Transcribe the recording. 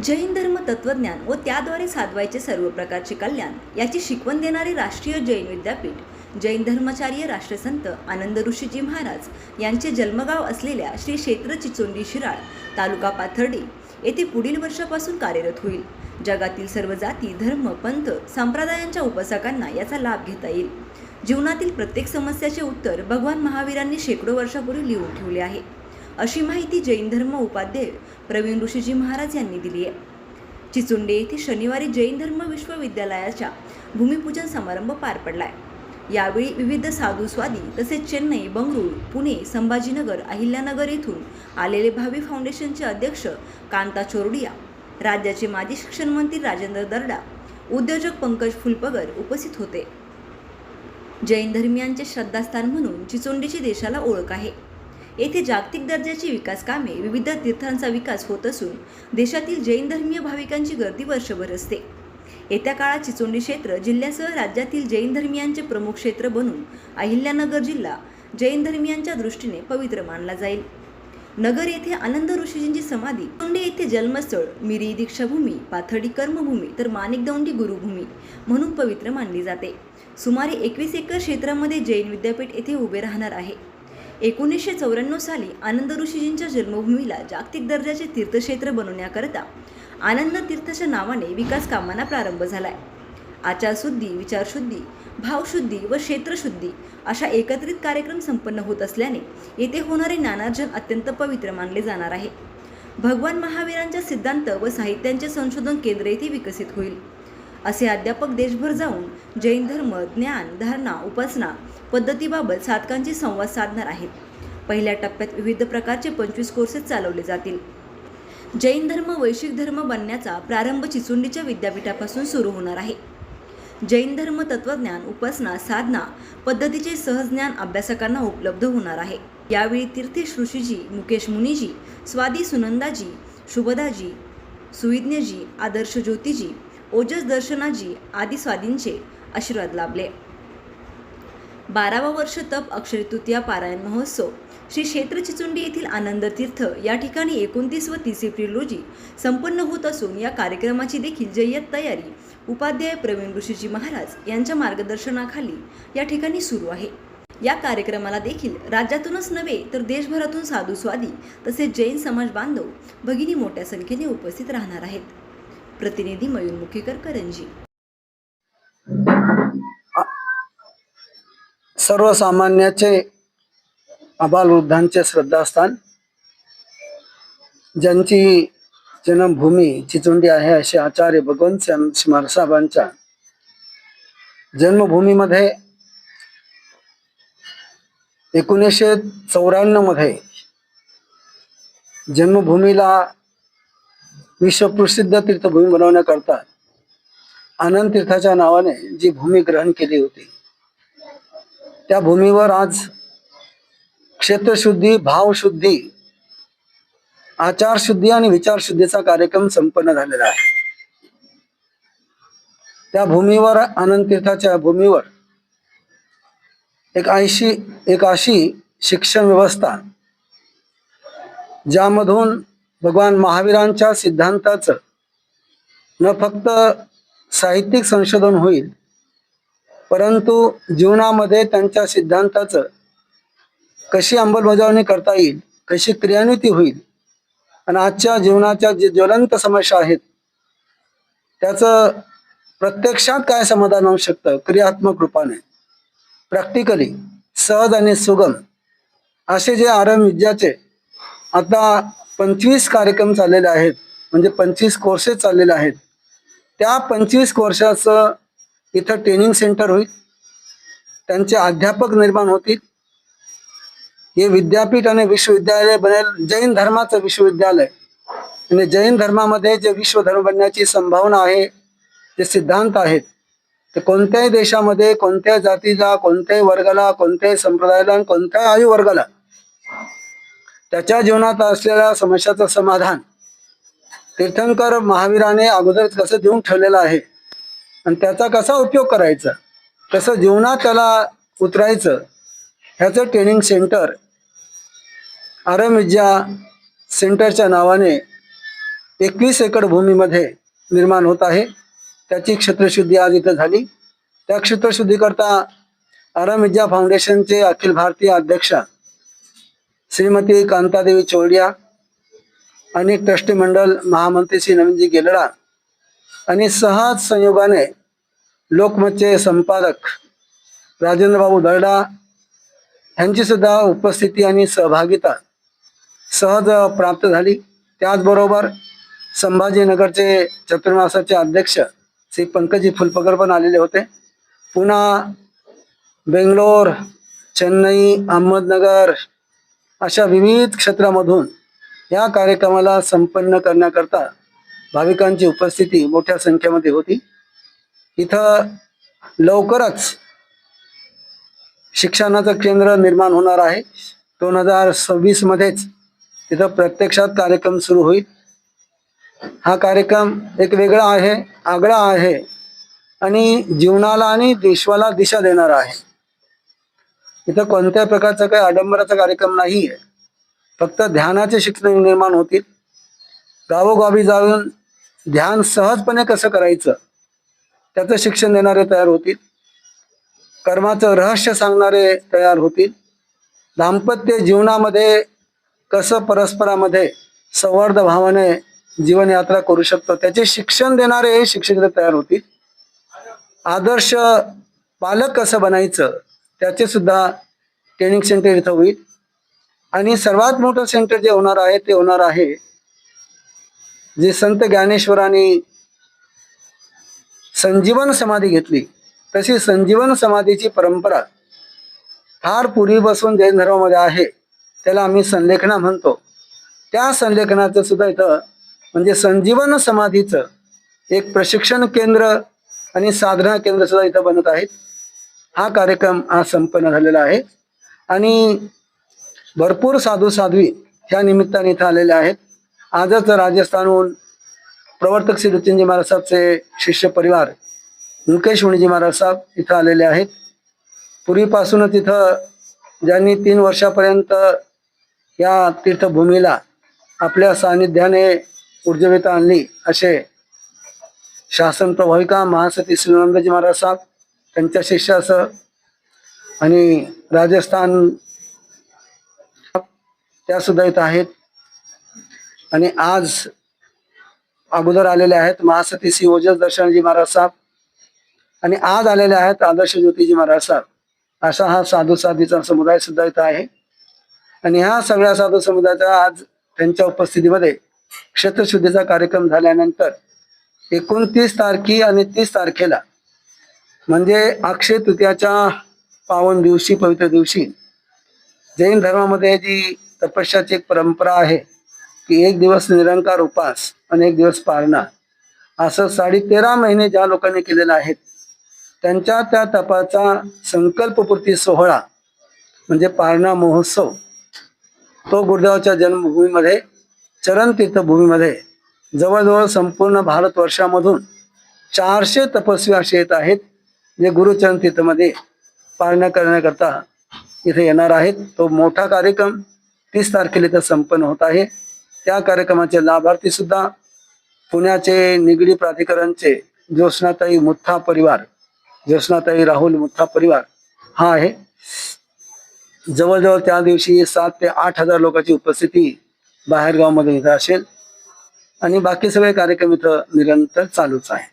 जैन धर्म तत्वज्ञान व त्याद्वारे साधवायचे सर्व प्रकारचे कल्याण याची शिकवण देणारे राष्ट्रीय जैन विद्यापीठ जैन धर्माचार्य राष्ट्रसंत आनंद ऋषीजी महाराज यांचे जन्मगाव असलेल्या श्री क्षेत्र चिचोंडी शिराळ तालुका पाथर्डी येथे पुढील वर्षापासून कार्यरत होईल. जगातील सर्व जाती धर्म पंथ संप्रदायांच्या उपासकांना याचा लाभ घेता येईल. जीवनातील प्रत्येक समस्याचे उत्तर भगवान महावीरांनी शेकडो वर्षापूर्वी लिहून ठेवले आहे. अशी माहिती जैन धर्म उपाध्याय प्रवीण ऋषीजी महाराज यांनी दिली आहे. चिचुंडे येथे शनिवारी जैन धर्म विश्वविद्यालयाच्या भूमिपूजन समारंभ पार पडला आहे यावेळी विविध साधू स्वादी तसेच चेन्नई बंगळूर पुणे संभाजीनगर अहिल्यानगर येथून आलेले भावी फाउंडेशनचे अध्यक्ष कांता चोरडिया राज्याचे माजी शिक्षण मंत्री राजेंद्र दर्डा उद्योजक पंकज फुलपगर उपस्थित होते. जैन धर्मियांचे श्रद्धास्थान म्हणून चिचोंडीची देशाला ओळख आहे. येथे जागतिक दर्जाची विकास कामे विविध तीर्थांचा विकास होत असून देशातील जैन धर्मीय भाविकांची गर्दी वर्षभर असते. येत्या काळात चिचोंडी क्षेत्र जिल्ह्यासह राज्यातील जैन धर्मियांचे प्रमुख क्षेत्र बनून अहिल्यानगर जिल्हा जैन धर्मियांच्या दृष्टीने पवित्र मानला जाईल. नगर येथे आनंद ऋषीजींची समाधी चिचोंडी येथे जन्मस्थळ मिरी दीक्षाभूमी पाथडी कर्मभूमी तर माणिकदौंडी गुरुभूमी म्हणून पवित्र मानली जाते. सुमारे एकवीस एकर क्षेत्रामध्ये जैन विद्यापीठ येथे उभे राहणार आहे. एकोणीसशे चौऱ्याण्णव साली आनंद ऋषीजींच्या जन्मभूमीला जागतिक दर्जाचे तीर्थक्षेत्र बनवण्याकरता आनंद तीर्थच्या नावाने विकास कामांना प्रारंभ आहे आचारशुद्धी विचारशुद्धी भावशुद्धी व क्षेत्रशुद्धी अशा एकत्रित कार्यक्रम संपन्न होत असल्याने येथे होणारे ज्ञानार्जन अत्यंत पवित्र मानले जाणार आहे. भगवान महावीरांच्या सिद्धांत व साहित्यांचे संशोधन केंद्र येथे विकसित होईल. असे अध्यापक देशभर जाऊन जैन धर्म ज्ञान धारणा उपासना पद्धतीबाबत साधकांची संवाद साधणार आहेत. पहिल्या टप्प्यात विविध प्रकारचे पंचवीस कोर्सेस चालवले जातील. जैन धर्म वैश्विक धर्म बनण्याचा प्रारंभ चिचुंडीच्या विद्यापीठापासून सुरू होणार आहे. जैन धर्म तत्वज्ञान उपासना साधना पद्धतीचे सहज ज्ञान अभ्यासकांना उपलब्ध होणार आहे. यावेळी तीर्थेश ऋषीजी मुकेश मुनीजी स्वादी सुनंदाजी शुभदाजी सुविज्ञजी आदर्श ज्योतिजी ओजस दर्शनाजी आदी स्वादींचे आशीर्वाद लाभले. बारावा वर्ष तप अक्षय तृतीया पारायण महोत्सव श्री क्षेत्र चिचुंडी येथील आनंद तीर्थ या ठिकाणी एकोणतीस व तीस एप्रिल रोजी संपन्न होत असून या कार्यक्रमाची देखील जय्यत तयारी उपाध्याय प्रवीण ऋषीजी महाराज यांच्या मार्गदर्शनाखाली या ठिकाणी सुरू आहे. या कार्यक्रमाला देखील राज्यातूनच नव्हे तर देशभरातून साधू स्वादी तसेच जैन समाज बांधव भगिनी मोठ्या संख्येने उपस्थित राहणार आहेत. प्रतिनिधी मयूर मुखेकर करंजी. सर्वसामान्याचे आबालवृद्धांचे श्रद्धास्थान ज्यांची जन्मभूमी चिचोंडी आहे असे आचार्य भगवंत श्री साहेबांच्या जन्मभूमीमध्ये एकोणीसशे चौऱ्याण्णवमध्ये जन्मभूमीला विश्वप्रसिद्ध तीर्थभूमी बनवण्याकरता आनंद तीर्थाच्या नावाने जी भूमी ग्रहण केली होती. त्या भूमीवर आज क्षेत्रशुद्धी भावशुद्धी आचारशुद्धी आणि विचारशुद्धीचा कार्यक्रम संपन्न झालेला आहे. त्या भूमीवर आनंद तीर्थाच्या भूमीवर एक ऐशी एक अशी शिक्षण व्यवस्था ज्यामधून भगवान महावीरांच्या सिद्धांताचं. न फक्त साहित्यिक संशोधन होईल परंतु जीवनामध्ये त्यांच्या सिद्धांताचं कशी अंमलबजावणी करता येईल कशी क्रियान्विती होईल आणि आजच्या जीवनाच्या जे ज्वलंत समस्या आहेत त्याचं प्रत्यक्षात काय समाधान होऊ शकतं? क्रियात्मक रूपाने. प्रॅक्टिकली सहज आणि सुगम असे जे आरम विद्याचे आता पंचवीस कार्यक्रम चाललेले आहेत. म्हणजे पंचवीस कोर्सेस चाललेले आहेत. त्या पंचवीस कोर्साचं इथं ट्रेनिंग सेंटर होईल. त्यांचे अध्यापक निर्माण होतील. हे विद्यापीठ आणि विश्वविद्यालय बनेल. जैन धर्माचं विश्वविद्यालय. आणि जैन धर्मामध्ये जे विश्वधर्म बनण्याची संभावना आहे जे सिद्धांत आहेत ते कोणत्याही देशामध्ये कोणत्याही जातीला कोणत्याही वर्गाला कोणत्याही संप्रदायाला आणि कोणत्याही आयु वर्गाला त्याच्या जीवनात असलेल्या समस्याचं समाधान तीर्थंकर महावीराने अगोदर कसं देऊन ठेवलेलं आहे. आणि त्याचा कसा उपयोग करायचा? कसं जीवनात त्याला उतरायचं? ह्याचं ट्रेनिंग सेंटर आरम विद्या सेंटरच्या नावाने एकवीस एकर भूमीमध्ये निर्माण होत आहे. त्याची क्षेत्रशुद्धी आज इथं झाली. त्या क्षेत्रशुद्धीकरता आरामिजा फाउंडेशनचे अखिल भारतीय अध्यक्षा श्रीमती कांतादेवी चोरडिया आणि ट्रस्टी मंडळ महामंत्री श्री नवीनजी गेलडा आणि सहज संयोगाने लोकमतचे संपादक राजेंद्रबाबू दर्डा यांची सुद्धा उपस्थिती आणि सहभागिता सहज प्राप्त झाली. त्याचबरोबर संभाजीनगरचे चतुर्मासाचे अध्यक्ष श्री पंकजी फुलपकर पण आलेले होते. पुन्हा बेंगलोर चेन्नई अहमदनगर अशा विविध क्षेत्रामधून या कार्यक्रमाला संपन्न करण्याकरता भाविकांची उपस्थिती मोठ्या संख्येमध्ये होती. इथं लवकरच शिक्षणाचं केंद्र निर्माण होणार आहे. दोन हजार सव्वीसमध्येच तिथं प्रत्यक्षात कार्यक्रम सुरू होईल. हा कार्यक्रम एक वेगळा आहे आगळा आहे आणि जीवनाला आणि देशाला दिशा देणारा आहे. इथं कोणत्या प्रकारचा काही आडंबराचा कार्यक्रम नाही आहे फक्त ध्यानाचे शिक्षण निर्माण होतील. गावोगावी जाऊन ध्यान सहजपणे कसं करायचं? त्याचं शिक्षण देणारे तयार होतील. कर्माचं रहस्य सांगणारे तयार होतील. दाम्पत्य जीवनामध्ये कसं परस्परामध्ये संवर्ध भावाने जीवनयात्रा करू शकतो त्याचे शिक्षण देणारे शिक्षक तयार होतील. आदर्श पालक कसं बनायचं? त्याचे सुद्धा ट्रेनिंग सेंटर इथं होईल. आणि सर्वात मोठं सेंटर जे होणार आहे ते होणार आहे जे संत ज्ञानेश्वरांनी संजीवन समाधी घेतली. तशी संजीवन समाधीची परंपरा फार पूर्वीपासून जैन धर्मामध्ये आहे त्याला आम्ही संलेखना म्हणतो. त्या संलेखनाचं सुद्धा इथं म्हणजे संजीवन समाधीचं एक प्रशिक्षण केंद्र आणि साधना केंद्र सुद्धा इथं बनत आहेत. हा कार्यक्रम आज संपन्न झालेला आहे. आणि भरपूर साधू साध्वी ह्या निमित्ताने इथं आलेले आहेत. आजच राजस्थानहून प्रवर्तक श्री रुचिंजी महाराज साहेबचे शिष्य परिवार मुकेश मुणीजी महाराज साहेब इथं आलेले आहेत. पूर्वीपासूनच इथं ज्यांनी तीन वर्षापर्यंत या तीर्थभूमीला आपल्या सानिध्याने ऊर्जविता आणली असे शासन प्रभाविका महासती श्रीनंदजी महाराज साहेब त्यांच्या शिष्याचं आणि राजस्थान त्या सुद्धा इथं आहेत. आणि आज अगोदर आलेले आहेत महासती श्री ओजस दर्शनजी महाराज साहेब. आणि आज आलेले आहेत आदर्श ज्योतिजी महाराज साहेब. असा हा साधू साधीचा समुदाय सुद्धा इथं आहे. आणि ह्या सगळ्या साधू समुदायाचा आज त्यांच्या उपस्थितीमध्ये क्षेत्रशुद्धीचा कार्यक्रम झाल्यानंतर एकोणतीस तारखे आणि तीस तारखेला म्हणजे अक्षय तृतीयाच्या पावन दिवशी पवित्र दिवशी जैन धर्मामध्ये जी तपस्याची एक परंपरा आहे की एक दिवस निरंकार उपास आणि एक दिवस पारणा असं साडे तेरा महिने ज्या लोकांनी केलेलं आहेत त्यांच्या त्या तपाचा संकल्पपूर्ती सोहळा म्हणजे पारणा महोत्सव तो गुरुदेवाच्या जन्मभूमीमध्ये चरण तीर्थभूमीमध्ये जवळजवळ संपूर्ण भारतवर्षामधून चारशे तपस्वी असे येत आहेत. जे गुरुचरण तीर्थमध्ये पाळण्या करण्याकरता इथे येणार आहेत. तो मोठा कार्यक्रम तीस तारखेला इथं संपन्न होत आहे. त्या कार्यक्रमाचे लाभार्थी सुद्धा पुण्याचे निगडी प्राधिकरणचे ज्योत्स्नाताई मुठ्ठा परिवार ज्योत्स्नाताई राहुल मुठ्ठा परिवार हा आहे. जवळजवळ त्या दिवशी सात ते आठ हजार लोकांची उपस्थिती बाहेरगावमध्ये इथं असेल. आणि बाकी सगळे कार्यक्रम इथं निरंतर चालूच आहे.